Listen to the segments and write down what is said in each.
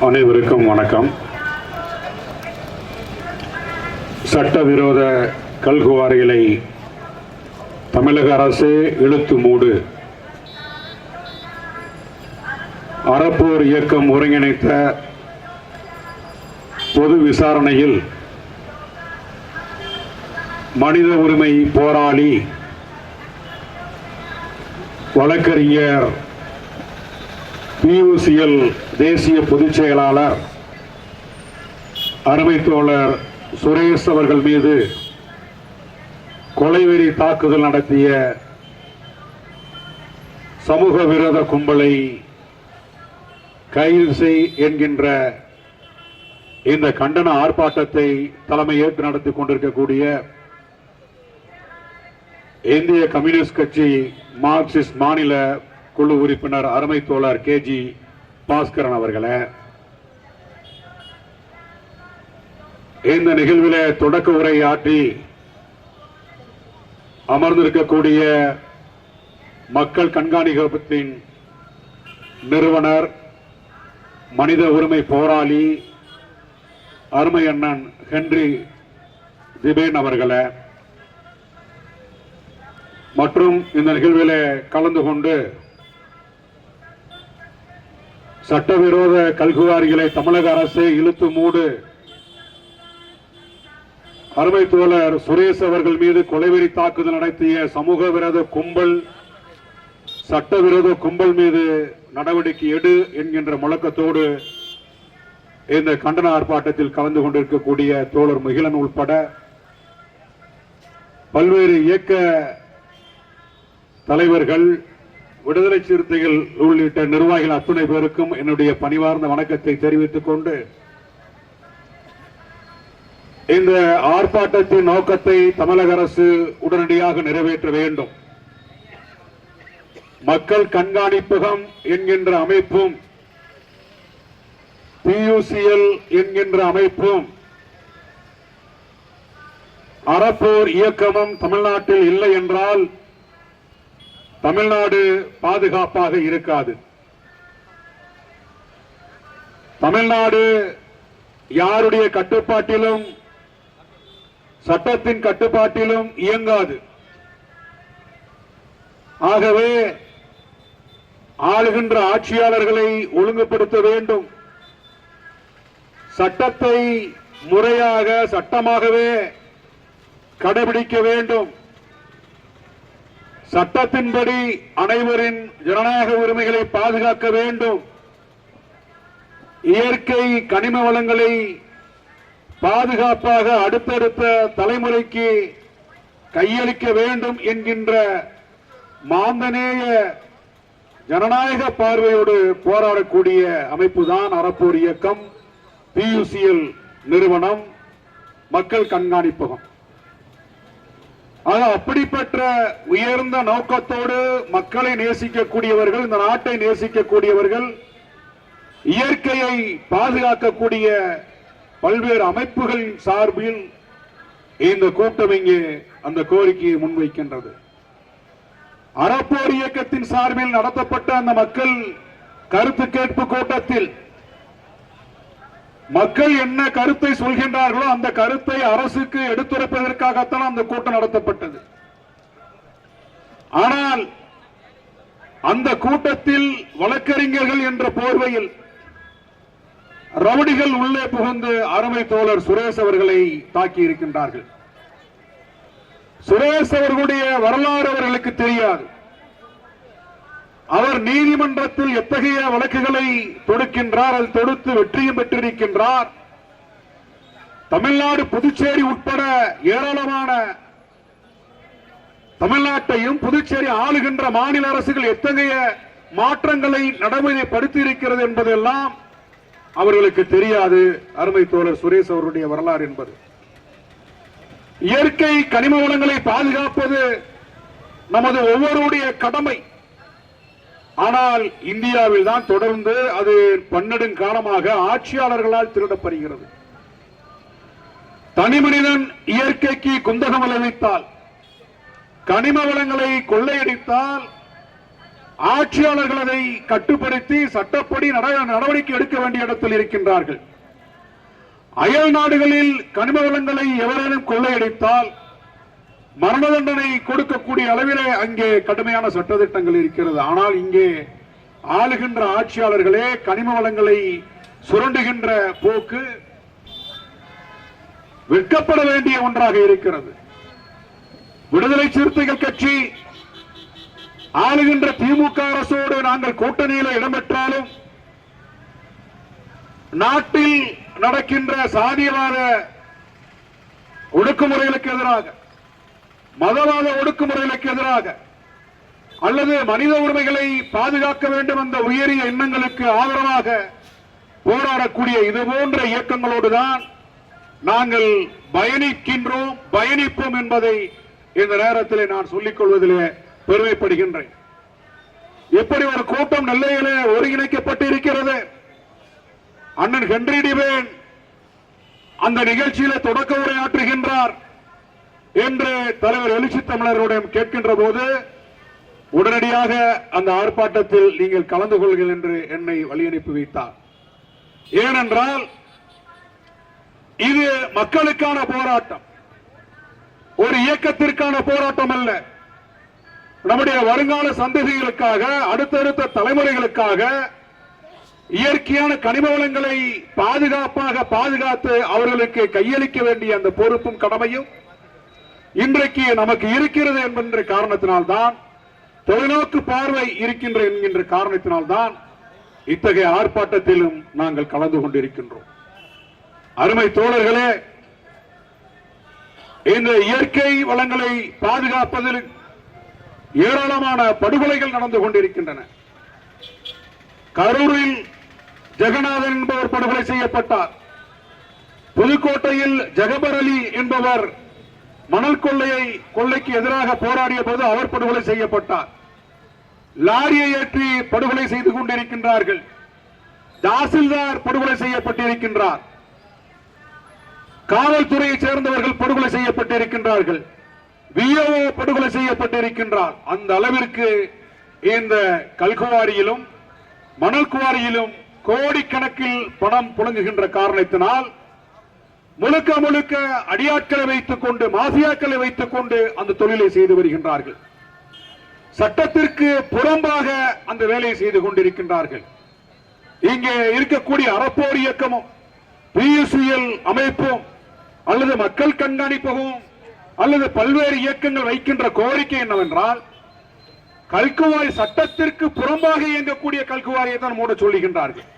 அனைவருக்கும் வணக்கம். சட்டவிரோத கல்குவாரிகளை தமிழக அரசு இழுத்து மூடு. அறப்போர் இயக்கம் ஒருங்கிணைத்த பொது விசாரணையில் மனித உரிமை போராளி வழக்கறிஞர் பியூசிஎல் தேசிய பொதுச் செயலாளர் அருமை தோழர் சுரேஷ் அவர்கள் மீது கொலைவெறி தாக்குதல் நடத்திய சமூக விரோத கும்பலை கைது செய் என்கின்ற இந்த கண்டன ஆர்ப்பாட்டத்தை தலைமையேற்று நடத்தி கொண்டிருக்கக்கூடிய இந்திய கம்யூனிஸ்ட் கட்சி மார்க்சிஸ்ட் மாநில குழு உறுப்பினர் அருமை தோழர் கேஜி பாஸ்கரன் அவர்களை இந்த நிகழ்விலே தொடக்க உரை ஆற்றி அமர்ந்திருக்கக்கூடிய மக்கள் கண்காணிப்பத்தின் நிறுவனர் மனித உரிமை போராளி அருமை அண்ணன் ஹென்றி திபேன் அவர்களை மற்றும் இந்த நிகழ்வில் கலந்து கொண்டு சட்டவிரோத கல்குவாரிகளை தமிழக அரசு இழுத்து மூடு. அருமை தோழர் சுரேஷ் அவர்கள் மீது கொலைவெறி தாக்குதல் நடத்திய சமூக விரோத கும்பல் சட்டவிரோத கும்பல் மீது நடவடிக்கை எடு என்கின்ற முழக்கத்தோடு இந்த கண்டன ஆர்ப்பாட்டத்தில் கலந்து கொண்டிருக்கக்கூடிய தோழர் முகிலன் உள்பட பல்வேறு இயக்க தலைவர்கள் விடுதலை சிறுத்தைகள் உள்ளிட்ட நிர்வாகிகள் அத்துணை பேருக்கும் என்னுடைய பணிவார்ந்த வணக்கத்தை தெரிவித்துக் கொண்டு இந்த ஆர்ப்பாட்டத்தின் நோக்கத்தை தமிழக அரசு உடனடியாக நிறைவேற்ற வேண்டும். மக்கள் கண்காணிப்பகம் என்கின்ற அமைப்பும் பியூசிஎல் என்கின்ற அமைப்பும் அறப்போர் இயக்கமும் தமிழ்நாட்டில் இல்லை என்றால் தமிழ்நாடு பாதுகாப்பாக இருக்காது. தமிழ்நாடு யாருடைய கட்டுப்பாட்டிலும் சட்டத்தின் கட்டுப்பாட்டிலும் இயங்காது. ஆகவே ஆளுகின்ற ஆட்சியாளர்களை ஒழுங்குபடுத்த வேண்டும். சட்டத்தை முறையாக சட்டமாகவே கடைபிடிக்க வேண்டும். சட்டத்தின்படி அனைவரின் ஜனநாயக உரிமைகளை பாதுகாக்க வேண்டும். இயற்கை கனிம வளங்களை பாதுகாப்பாக அடுத்தடுத்த தலைமுறைக்கு கையளிக்க வேண்டும் என்கின்ற மாந்தநேய ஜனநாயக பார்வையோடு போராடக்கூடிய அமைப்புதான் அறப்போர் இயக்கம் பியூசிஎல் நிறுவனம் மக்கள் கண்காணிப்பகம். ஆக அப்படிப்பட்ட உயர்ந்த நோக்கத்தோடு மக்களை நேசிக்கக்கூடியவர்கள் இந்த நாட்டை நேசிக்கக்கூடியவர்கள் இயற்கையை பாதுகாக்கக்கூடிய பல்வேறு அமைப்புகள் சார்பில் இந்த கூட்டம் இங்கே அந்த கோரிக்கையை முன்வைக்கின்றது. அறப்போர் இயக்கத்தின் சார்பில் நடத்தப்பட்ட அந்த மக்கள் கருத்து கேட்பு கூட்டத்தில் மக்கள் என்ன கருத்தை சொல்கின்றார்களோ அந்த கருத்தை அரசுக்கு எடுத்துரைப்பதற்காகத்தான் அந்த கூட்டம் நடத்தப்பட்டது. ஆனால் அந்த கூட்டத்தில் வழக்கறிஞர்கள் என்ற போர்வையில் ரவுடிகள் உள்ளே புகுந்து அருமை தோழர் சுரேஷ் அவர்களை தாக்கி இருக்கின்றார்கள். சுரேஷ் அவர்களுடைய வரலாறு அவர்களுக்கு தெரியாது. அவர் நீதிமன்றத்தில் எத்தகைய வழக்குகளை தொடுக்கின்றார் அது தொடுத்து வெற்றியும் பெற்றிருக்கின்றார். தமிழ்நாடு புதுச்சேரி உட்பட ஏராளமான தமிழ்நாட்டையும் புதுச்சேரி ஆளுகின்ற மாநில அரசுகள் எத்தகைய மாற்றங்களை நடைமுறைப்படுத்தி இருக்கிறது என்பதெல்லாம் அவர்களுக்கு தெரியாது. அருமை தோழர் சுரேஷ் அவருடைய வரலாறு என்பது. இயற்கை கனிம வளங்களை பாதுகாப்பது நமது ஒவ்வொருடைய கடமை. ஆனால் இந்தியாவில் தான் தொடர்ந்து அது பன்னெடுங்காலமாக ஆட்சியாளர்களால் திருடப்படுகிறது. தனி மனிதன் இயற்கைக்கு குந்தகம் விளைவித்தால் கனிம வளங்களை கொள்ளையடித்தால் ஆட்சியாளர்கள் அதை கட்டுப்படுத்தி சட்டப்படி நட- நடவடிக்கை எடுக்க வேண்டிய இடத்தில் இருக்கின்றார்கள். அயல் நாடுகளில் கனிம வளங்களை எவரேனும் கொள்ளையடித்தால் மரண தண்டனை கொடுக்கக்கூடிய அளவிலே அங்கே கடுமையான சட்டதிட்டங்கள் இருக்கிறது. ஆனால் இங்கே ஆளுகின்ற ஆட்சியாளர்களே கனிம வளங்களை சுரண்டுகின்ற போக்கு வெட்கப்பட வேண்டிய ஒன்றாக இருக்கிறது. விடுதலை சிறுத்தைகள் கட்சி ஆளுகின்ற திமுக அரசோடு நாங்கள் கூட்டணியில் இடம்பெற்றாலும் நாட்டில் நடக்கின்ற சாதியவாத ஒடுக்குமுறைகளுக்கு எதிராக மதவாத ஒடுக்குமுறைகளுக்கு எதிராக அல்லது மனித உரிமைகளை பாதுகாக்க வேண்டும் என்ற உயரிய எண்ணங்களுக்கு ஆதரவாக போராடக்கூடிய இது போன்ற இயக்கங்களோடுதான் நாங்கள் பயணிக்கின்றோம் பயணிப்போம் என்பதை இந்த நேரத்தில் நான் சொல்லிக் கொள்வதிலே பெருமைப்படுகின்றேன். எப்படி ஒரு கூட்டம் நெல்லையிலே ஒருங்கிணைக்கப்பட்டு இருக்கிறது அண்ணன் ஹென்றி டிவேன் அந்த நிகழ்ச்சியில தொடக்க உரையாற்றுகின்றார் என்று தலைவர் எழுச்சி தமிழரிடம் கேட்கின்ற போது உடனடியாக அந்த ஆர்ப்பாட்டத்தில் நீங்கள் கலந்து கொள்கள் என்று என்னை வழி அனுப்பி வைத்தார். ஏனென்றால் இது மக்களுக்கான போராட்டம். ஒரு இயக்கத்திற்கான போராட்டம் அல்ல. நம்முடைய வருங்கால சந்ததிகளுக்காக அடுத்தடுத்த தலைமுறைகளுக்காக இயற்கையான கனிம வளங்களை பாதுகாப்பாக பாதுகாத்து அவர்களுக்கு கையளிக்க வேண்டிய அந்த பொறுப்பும் கடமையும் இன்றைக்கு நமக்கு இருக்கிறது என்கின்ற காரணத்தினால்தான் தொலைநோக்கு பார்வை இருக்கின்ற என்கின்ற காரணத்தினால்தான் இத்தகைய ஆர்ப்பாட்டத்திலும் நாங்கள் கலந்து கொண்டிருக்கின்றோம். அருமை தோழர்களே இந்த இயற்கை வளங்களை பாதுகாப்பதில் ஏராளமான படுகொலைகள் நடந்து கொண்டிருக்கின்றன. கரூரில் ஜெகநாதன் என்பவர் படுகொலை செய்யப்பட்டார். புதுக்கோட்டையில் ஜெகபர் அலி என்பவர் மணல் கொள்ளையை கொள்ளைக்கு எதிராக போராடிய போது அவர் படுகொலை செய்யப்பட்டார். லாரியை ஏற்றி படுகொலை செய்து கொண்டிருக்கின்றார்கள். தாசில்தார் படுகொலை செய்யப்பட்டிருக்கின்றார். காவல்துறையைச் சேர்ந்தவர்கள் படுகொலை செய்யப்பட்டிருக்கின்றார்கள். விஓஓ படுகொலை செய்யப்பட்டிருக்கின்றார். அந்த அளவிற்கு இந்த கல்குவாரியிலும் மணல் குவாரியிலும் கோடிக்கணக்கில் பணம் புழங்குகின்ற காரணத்தினால் முழுக்க முழுக்க அடியாட்களை வைத்துக் கொண்டு மாஃபியாக்களை வைத்துக் கொண்டு அந்த தொழிலை செய்து வருகின்றார்கள். சட்டத்திற்கு புறம்பாக அந்த வேலையை செய்து கொண்டிருக்கின்றார்கள். இங்கே இருக்கக்கூடிய அறப்போர் இயக்கமும் பிஎஸ்சிஎல் அமைப்பும் அல்லது மக்கள் கண்காணிப்பகம் அல்லது பல்வேறு இயக்கங்கள் வைக்கின்ற கோரிக்கை என்னவென்றால் கல்குவாரி சட்டத்திற்கு புறம்பாக இயங்கக்கூடிய கல்குவாரியை தான் மூட சொல்லுகின்றார்கள்.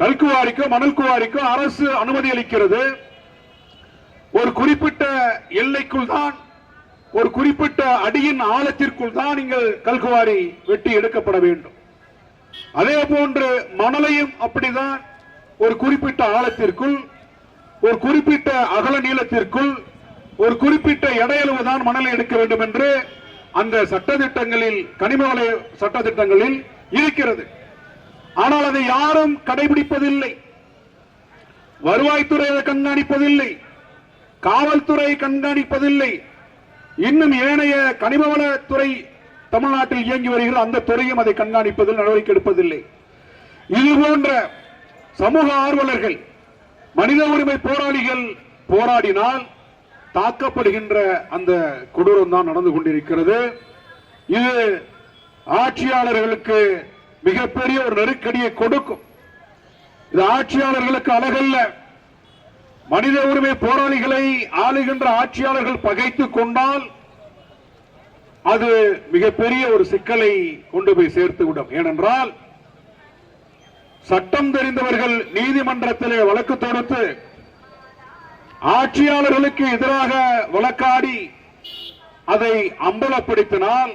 கல்குவாரிக்கோ மணல் குவாரிக்கோ அரசு அனுமதி அளிக்கிறது. ஒரு குறிப்பிட்ட எல்லைக்குள் தான் ஒரு குறிப்பிட்ட அடியின் ஆழத்திற்குள் தான் நீங்கள் கல்குவாரி வெட்டி எடுக்கப்பட வேண்டும். அதே போன்று மணலையும் அப்படிதான் ஒரு குறிப்பிட்ட ஆழத்திற்குள் ஒரு குறிப்பிட்ட அகல நீளத்திற்குள் ஒரு குறிப்பிட்ட எடையளவு தான் மணலை எடுக்க வேண்டும் என்று அந்த சட்டதிட்டங்களில் கனிமவள சட்டதிட்டங்களில் இருக்கிறது. ஆனால் அதை யாரும் கடைபிடிப்பதில்லை. வருவாய்த்துறை அதை கண்காணிப்பதில்லை. காவல்துறை கண்காணிப்பதில்லை. இன்னும் ஏனைய கனிமவளத்துறை தமிழ்நாட்டில் இயங்கி வருகிற அந்த துறையும் அதை கண்காணிப்பதில் நடவடிக்கை எடுப்பதில்லை. இது போன்ற சமூக ஆர்வலர்கள் மனித உரிமை போராளிகள் போராடினால் தாக்கப்படுகின்ற அந்த கொடூரம் தான் நடந்து கொண்டிருக்கிறது. இது ஆட்சியாளர்களுக்கு மிகப்பெரிய ஒரு நெருக்கடியை கொடுக்கும். இது ஆட்சியாளர்களுக்கு அழகல்ல. மனித உரிமை போராளிகளை ஆளுகின்ற ஆட்சியாளர்கள் பகைத்துக் கொண்டால் அது மிகப்பெரிய ஒரு சிக்கலை கொண்டு போய் சேர்த்து விடும் ஏனென்றால் சட்டம் தெரிந்தவர்கள் நீதிமன்றத்திலே வழக்கு தொடுத்து ஆட்சியாளர்களுக்கு எதிராக வழக்காடி அதை அம்பலப்படுத்தினால்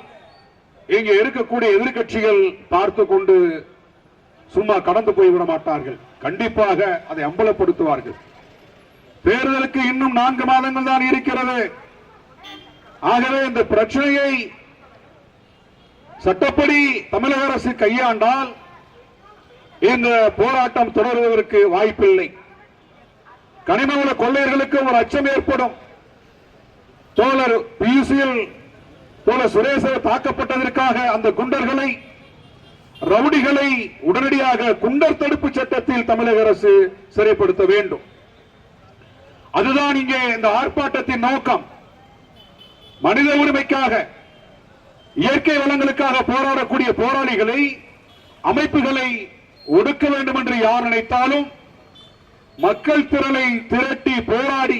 இங்கே இருக்கக்கூடிய எதிர்கட்சிகள் பார்த்து கொண்டு சும்மா கடந்து போய்விட மாட்டார்கள். கண்டிப்பாக அதை அம்பலப்படுத்துவார்கள். தேர்தலுக்கு இன்னும் நான்கு மாதங்கள் தான் இருக்கிறது. ஆகவே இந்த பிரச்சனையை சட்டப்படி தமிழக அரசு கையாண்டால் இந்த போராட்டம் தொடருவதற்கு வாய்ப்பில்லை. கனிமவள கொள்ளையர்களுக்கு ஒரு அச்சம் ஏற்படும். தோழர் பியூசியில் போல சுரேசர் தாக்கப்பட்டதற்காக அந்த குண்டர்களை ரவுடிகளை உடனடியாக குண்டர் தடுப்பு சட்டத்தில் தமிழக அரசு சிறைப்படுத்த வேண்டும். அதுதான் இங்கே இந்த ஆர்ப்பாட்டத்தின் நோக்கம். மனித உரிமைக்காக இயற்கை வளங்களுக்காக போராடக்கூடிய போராளிகளை அமைப்புகளை ஒடுக்க வேண்டும் என்று யார் நினைத்தாலும் மக்கள் திரளை திரட்டி போராடி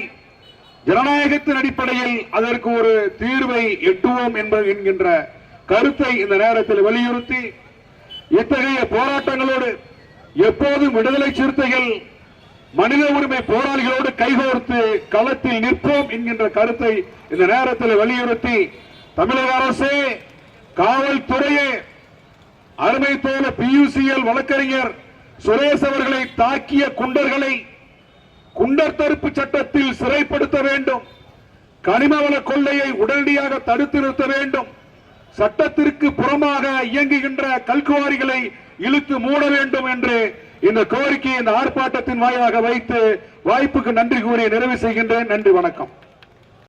ஜனநாயகத்தின் அடிப்படையில் அதற்கு ஒரு தீர்வை எட்டுவோம் என்பது என்கின்ற கருத்தை இந்த நேரத்தில் வலியுறுத்தி இத்தகைய போராட்டங்களோடு எப்போதும் விடுதலை சிறுத்தைகள் மனித உரிமை போராளிகளோடு கைகோர்த்து களத்தில் நிற்போம் என்கின்ற கருத்தை இந்த நேரத்தில் வலியுறுத்தி தமிழக அரசே காவல்துறையே அருமை தோழ பியூசிஎல் வழக்கறிஞர் சுரேஷ் அவர்களை தாக்கிய குண்டர்களை குண்டர் தடுப்பு சட்டத்தில் சிறைப்படுத்த வேண்டும். கனிமவள கொள்ளையை உடனடியாக தடுத்து நிறுத்த வேண்டும். சட்டத்திற்கு புறமாக இயங்குகின்ற கல்குவாரிகளை இழுத்து மூட வேண்டும் என்று இந்த கோரிக்கையை இந்த ஆர்ப்பாட்டத்தின் வாயிலாக வைத்து வாய்ப்புக்கு நன்றி கூறி நிறைவு செய்கின்றேன். நன்றி வணக்கம்.